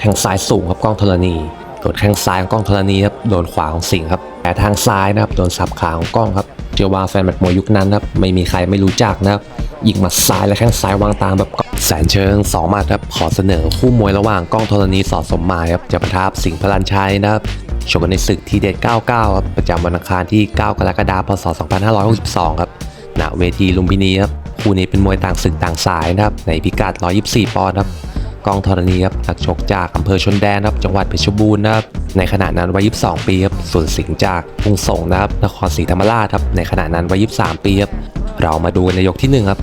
แข้งซ้ายสูงครับกล้องธรณีโดนแข้งซ้ายของกล้องธรณีครับโดนขวาของสิงห์ครับแต่ทางซ้ายนะครับโดนสับขาของกล้องครับเชื่อว่าแฟนแมตมวยยุคนั้นครับไม่มีใครไม่รู้จักนะครับยิงหมัดซ้ายและแข้งซ้ายวางตามแบบแสนเชิงสองหมัดครับขอเสนอคู่มวยระหว่างกล้องธรณีสอดสมหมายครับจะประทะสิงห์พลันชัยนะครับชกกันในศึกทีเด็ด 99 ครับ ประจำวันอังคารที่ 9 กรกฎาคม พศ 2562 ครับณเวทีลุมพินีครับ คู่นี้เป็นมวยต่างศึกต่างสายนะครับ ในพิกัด 124 ปอนด์ครับ กองธรณีครับนักชกจากอำเภอชนแดนครับจังหวัดเพชรบูรณ์นะครับในขณะนั้นวัย 22 ปีครับส่วนสิงห์จากกรุงสงนะครับนครศรีธรรมราชครับในขณะนั้นวัย 23 ปีครับเรามาดูนในยกที่หนึ่งครับ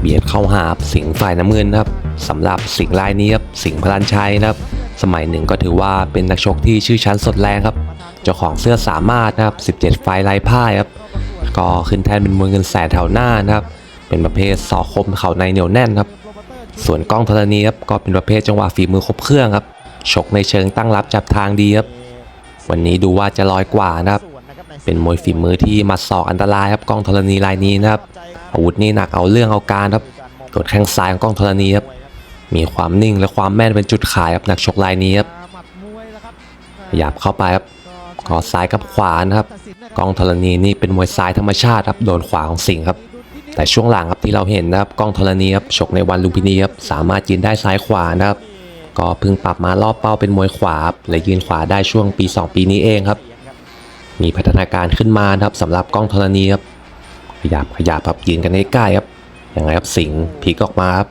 เบียดเข้าหาครับสิงห์ฝ่ายน้ำเงินครับสำหรับสิงห์รายนี้ครับสิงห์พลันชัยนะครับสมัยหนึ่งก็ถือว่าเป็นนักชกที่ชื่อชั้นสดแรงครับเจ้าของเสื้อสามารถนะครับ 17 ไฟล์ไร้พ่ายครับก็ขึ้นแทนเป็นมวยเงินแสนแถวหน้านะครับเป็นประเภทสอคมเข่าในเหนียวแน่นครับ ส่วนกล้องธรณีครับก็เป็นประเภทจังหวะฝีมือครบเครื่องครับชกในเชิงตั้งรับจับทางดีครับวันนี้ดูว่าจะลอยกว่านะครับเป็นมวยฝีมือที่มาสอกอันตรายครับกล้องธรณีรายนี้นะครับอาวุธนี่หนักเอาเรื่องเอาการครับกดแข้งซ้ายของกล้องธรณีครับมีความนิ่งและความแม่นเป็นจุดขายครับนักชกรายนี้ครับขยับเข้าไปครับกอดซ้ายกับขวานะครับกล้องธรณีนี่เป็นมวยซ้ายธรรมชาติครับโดนขวาของสิงครับ แต่ช่วงหลังครับที่เราเห็นนะครับกล้องธรณีครับฉกในวันลุมพินีครับสามารถยืนได้ซ้ายขวานะครับ ก็เพิ่งปรับมารอบเป้าเป็นมวยขวาครับและยืนขวาได้ช่วงปี 2 ปีนี้เองครับ มีพัฒนาการขึ้นมานะครับสำหรับกล้องธรณีครับขยับขยับครับยืนกันใกล้ๆครับยังไงครับสิงห์พลิกออกมาครับ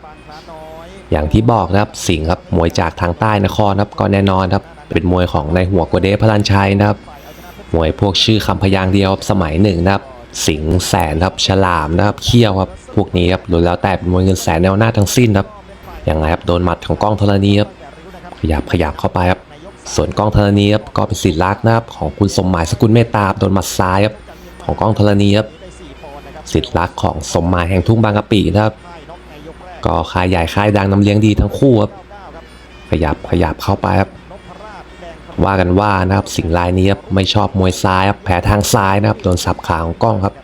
อย่างที่บอกนะครับสิงห์ครับมวยจากทางใต้นครครับก็แน่นอนครับเป็นมวยของในายหัวกวเดพลันชัยนะครับมวยพวกชื่อคำพยางค์เดียวสมัยหนึ่งนะครับ สิงแสนครับฉลามนะครับเขี้ยวครับพวกนี้ครับล้วนแล้วแต่เป็นมวยเงินแสนแนวหน้าทั้งสิ้นครับอย่างไรครับโดนหมัดของกล้องธรณีครับขยับขยับเข้าไปครับส่วนกล้องธรณีครับก็เป็นสิทธิ์รักนะครับของคุณสมหมายสกุลเมตตาบโดนหมัดซ้ายครับของกล้องธรณีครับสิทธิ์รักของสมหมายแห่งทุ่งบางกะปินะครับก็ค่ายใหญ่ค่ายดังน้ำเลี้ยงดีทั้งคู่ครับขยับขยับเข้าไปครับ ว่ากันว่านะครับสิ่งรายนี้ครับไม่ชอบมวยซ้ายครับแผลทางซ้ายนะครับโดนสับขาของกล้องครับ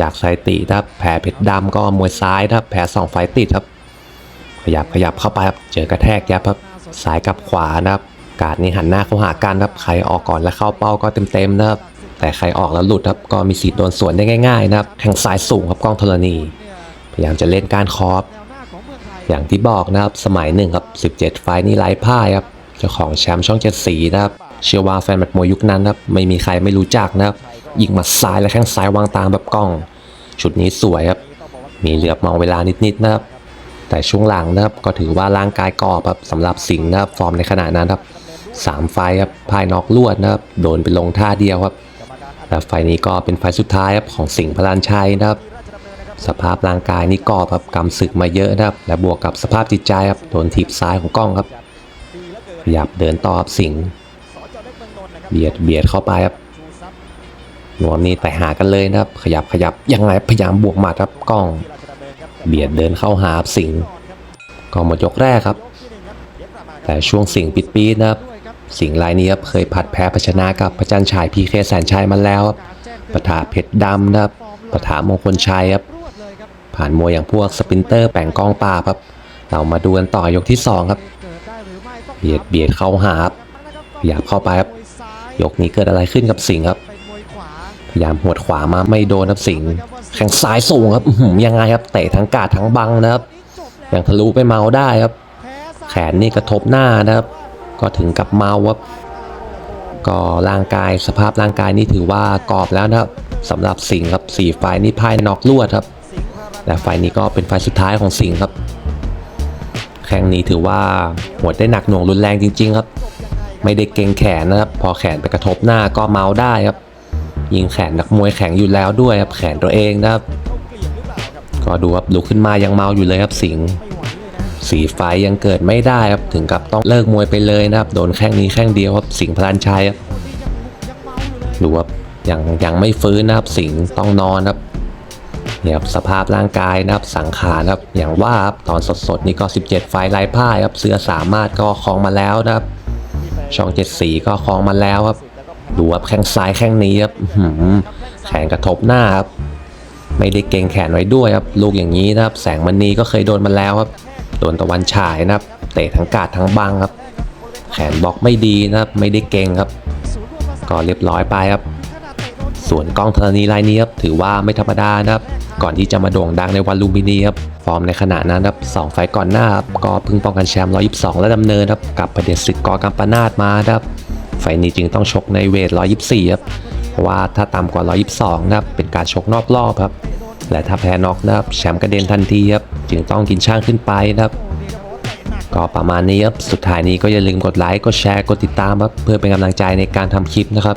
จากสถิตินะครับแผลเพชรดำก็มวยซ้ายนะครับแผลสองไฟต์ติดครับ ขยับขยับเข้าไปครับเจอกระแทกยับครับซ้ายกับขวานะครับ การนี้หันหน้าเข้าหากันครับใครออกก่อนแล้วเข้าเป้าก็เต็มๆนะครับแต่ใครออกแล้วหลุดครับก็มีสิทธิ์โดนสวนได้ง่ายๆนะครับแทงซ้ายสูงครับกล้องธรณี พยายามจะเล่นการคอฟอย่างที่บอกนะครับสมัยหนึ่งครับ 17 ไฟล์นี้ไร้พ่ายครับ เจ้าของแชมป์ช่องเจ็ดสีนะครับ เชื่อว่าแฟนแมตมวยยุคนั้นนะครับ ไม่มีใครไม่รู้จักนะครับ ยิงหมัดซ้ายและแข้งซ้ายวางตามแบบกล้อง ชุดนี้สวยครับ มีเหลือบมองเวลานิดๆนะครับ แต่ช่วงหลังนะครับก็ถือว่าร่างกายกรอบครับสำหรับสิงห์นะครับ ฟอร์มในขณะนั้นครับสามไฟครับพายนอกลวดนะครับ โดนไปลงท่าเดียวครับและไฟนี้ก็เป็นไฟสุดท้ายครับของสิงห์พลานชัยนะครับ สภาพร่างกายนี่กรอบครับกำศึกมาเยอะนะครับ และบวกกับสภาพจิตใจครับ โดนถีบซ้ายของกล้องครับ ขยับเดินต่อครับสิงห์เบียดเบียดเข้าไปครับหนวมนี่ไปหากันเลยนะครับ ขยับขยับยังไงพยายามบวกหมัดครับกล้อง เบียดเดินเข้าหาครับสิงห์ก็หมดยกแรกครับ แต่ช่วงสิงห์ปิดปีดนะครับ สิงห์รายนี้ครับเคยผัดแพ้พชนะกับพระจันทร์ฉายพีเคแสนชัยมาแล้วครับปะทะเพชรดำนะครับปะทะมงคลชัยครับผ่านมวยอย่างพวกสปรินเตอร์แป่งกองปราบครับ เรามาดูกันต่อยกที่ 2 ครับ เบียดเบียดเข้าหาครับพยายามเข้าไปครับ ยกนี้เกิดอะไรขึ้นกับสิงครับพยายามหวดขวามาไม่โดนครับสิงแข้งซ้ายสูงครับยังไงครับเตะทั้งกาดทั้งบังนะครับยังทะลุไปเมาได้ครับ แขนนี่กระทบหน้านะครับ ก็ถึงกับเมาครับก็ร่างกายสภาพร่างกายนี่ถือว่ากรอบแล้วนะครับสำหรับสิงครับสี่ไฟนี่พ่ายนอกลวดครับและไฟนี้ก็เป็นไฟสุดท้ายของสิงครับ ข่งนี้ถือว่าหัวได้หนักหน่วงรุนแรงจริง ๆ ครับ ไม่ได้เกรงแขนนะครับ พอแขนไปกระทบหน้าก็เมาได้ครับ ยิงแขนนักมวยแข็งอยู่แล้วด้วยครับ แขนตัวเองนะครับ ก็ดูครับลุกขึ้นมายังเมาอยู่เลยครับสิงสีไฟยังเกิดไม่ได้ครับถึงกับต้องเลิกมวยไปเลยนะครับ โดนแข้งนี้แข้งเดียวครับสิงพลันชัยครับดูครับยังยังไม่ฟื้นนะครับสิงต้องนอนครับ เนี่ยครับสภาพร่างกายนะครับสังขารนะครับอย่างว่าครับตอนสดๆนี่ก็ 17 ไฟล์ไร้าครับเสื้อสามารถก็คลองมาแล้วนะครับ ช่องเจ็ดสีก็คลองมาแล้วครับดูครับแข้งซ้ายแข้งนี้ครับหือแขนกระทบหน้าครับไม่ได้เกรงแขนไว้ด้วยครับลูกอย่างนี้นะครับแสงมณีก็เคยโดนมาแล้วครับโดนตะวันฉายนะครับเตะทั้งกาดทั้งบังครับ แขนบล็อกไม่ดีนะครับไม่ได้เก่งครับ ก็เรียบร้อยไปครับ ส่วนกล้องธรณีรายนี้ครับถือว่าไม่ธรรมดานะครับ ก่อนที่จะมาโด่งดังในวันลุมพินีครับฟอร์มในขณะนั้นครับสองไฟก่อนหน้าก็เพิ่งป้องกันแชมป์122 และดำเนินครับกับประเด็นศึกกอกัมปนาตมาครับไฟนี้จึงต้องชกในเวท 124 ครับเพราะว่าถ้าต่ำกว่า 122 นะครับเป็นการชกนอกรอบครับและถ้าแพ้น็อกนะครับแชมป์กระเด็นทันทีครับจึงต้องกินช่างขึ้นไปนะครับก็ประมาณนี้ครับ สุดท้ายนี้ก็อย่าลืมกดไลค์ กดแชร์ กดติดตามครับ เพื่อเป็นกำลังใจในการทำคลิปนะครับ